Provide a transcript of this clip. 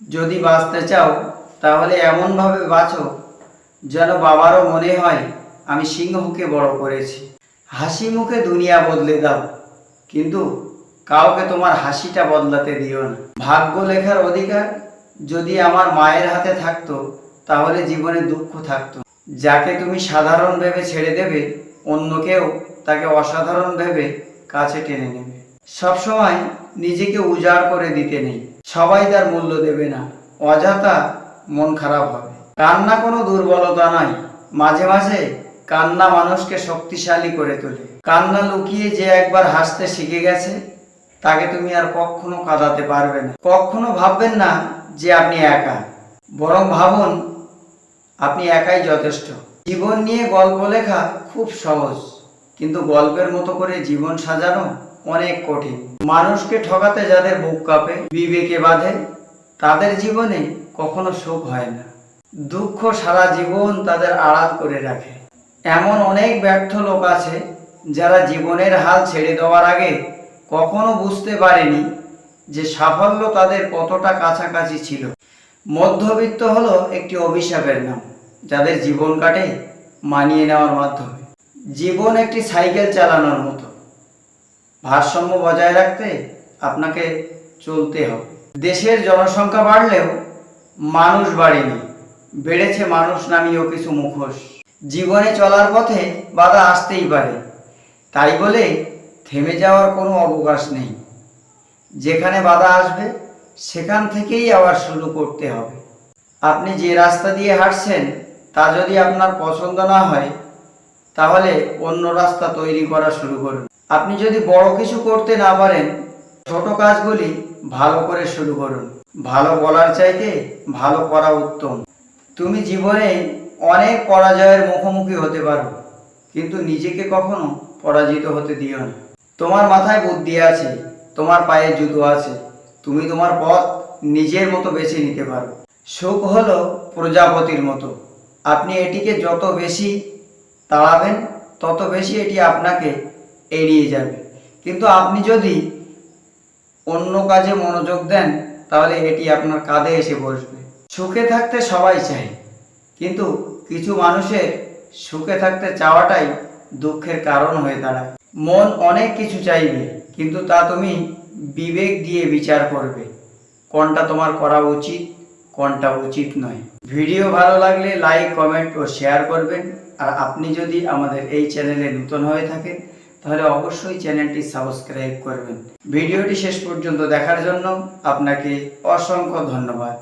যদি বাঁচতে চাও, তাহলে এমনভাবে বাঁচো যেন বাবারও মনে হয় আমি সিংহকে বড় করেছি। হাসি মুখে দুনিয়া বদলে দাও, কিন্তু কাউকে তোমার হাসিটা বদলাতে দিও না। ভাগ্য লেখার অধিকার যদি আমার মায়ের হাতে থাকতো, তাহলে জীবনে দুঃখ থাকতো। যাকে তুমি সাধারণ ভেবে ছেড়ে দেবে অন্য কেউ তাকে অসাধারণ ভেবে কাছে টেনে নেবে। সবসময় নিজেকে উজাড় করে দিতে নেই। সবাই তার মূল্য দেবে না। অযথা মন খারাপ হবে। কান্না কোনো দুর্বলতা নয়। মাঝে মাঝে কান্না মানুষকে শক্তিশালী করে তোলে। কান্না লুকিয়ে যে একবার হাসতে শিখে গেছে, তাকে তুমি আর কখনো কাঁদাতে পারবে না। কখনো ভাববেন না যে আপনি একা। বরং ভাবুন, আপনি একাই যথেষ্ট। জীবন নিয়ে গল্প লেখা খুব সহজ। কিন্তু গল্পের মতো করে জীবন সাজানো অনেক কঠিন। মানুষকে ঠকাতে যাদের বুক কাঁপে, বিবেকে বাঁধে, তাদের জীবনে কখনো সুখ হয় না। দুঃখ সারা জীবন তাদের আড়াল করে রাখে। এমন অনেক ব্যর্থ লোক আছে যারা জীবনের হাল ছেড়ে দেওয়ার আগে কখনো বুঝতে পারেনি যে সাফল্য তাদের কতটা কাছাকাছি ছিল। মধ্যবিত্ত হলো একটি অভিশাপের নাম, যাদের জীবন কাটে মানিয়ে নেওয়ার মাধ্যমে। জীবন একটি সাইকেল চালানোর মতো। ভারসাম্য বজায় রাখতে আপনাকে চলতে হবে। দেশের জনসংখ্যা বাড়লেও মানুষ বাড়েনি। বেড়েছে মানুষ নামীয় কিছু মুখোশ। জীবনে চলার পথে বাধা আসতেই পারে। তাই বলে থেমে যাওয়ার কোনো অবকাশ নেই। যেখানে বাধা আসবে, সেখান থেকেই আবার শুরু করতে হবে। আপনি যে রাস্তা দিয়ে হাঁটছেন, তা যদি আপনার পছন্দ না হয় তাহলে অন্য রাস্তা তৈরি করা শুরু করুন। আপনি যদি বড় কিছু করতে না পারেন, ছোট কাজগুলি ভালো করে শুরু করুন। ভালো বলার চাইতে ভালো করা উত্তম। তুমি জীবনে অনেক পরাজয়ের মুখোমুখি হতে পারো, কিন্তু নিজেকে কখনো পরাজিত হতে দিও না। তোমার মাথায় বুদ্ধি আছে, তোমার পায়ে জুতো আছে, তুমি তোমার পথ নিজের মতো বেছে নিতে পারো। সুখ হলো প্রজাপতির মতো। আপনি এটিকে যত বেশি তাড়াবেন, তত বেশি এটি আপনাকে এড়িয়ে যাবে। কিন্তু আপনি যদি অন্য কাজে মনোযোগ দেন, তাহলে এটি আপনার কাঁধে এসে বসবে। সুখে থাকতে সবাই চায়, কিন্তু কিছু মানুষের সুখে থাকতে চাওয়াটাই দুঃখের কারণ হয়ে দাঁড়ায়। মন অনেক কিছু চাইবে, কিন্তু তা তুমি বিবেক দিয়ে বিচার করবে। কোনটা তোমার করা উচিত? কোনটা উচিত নয়। ভিডিও ভালো লাগলে লাইক, কমেন্ট ও শেয়ার করবেন। আর আপনি যদি আমাদের এই চ্যানেলে নতুন হয়ে থাকেন, তাহলে অবশ্যই চ্যানেলটি সাবস্ক্রাইব করবেন। ভিডিওটি শেষ পর্যন্ত দেখার জন্য আপনাকে অসংখ্য ধন্যবাদ।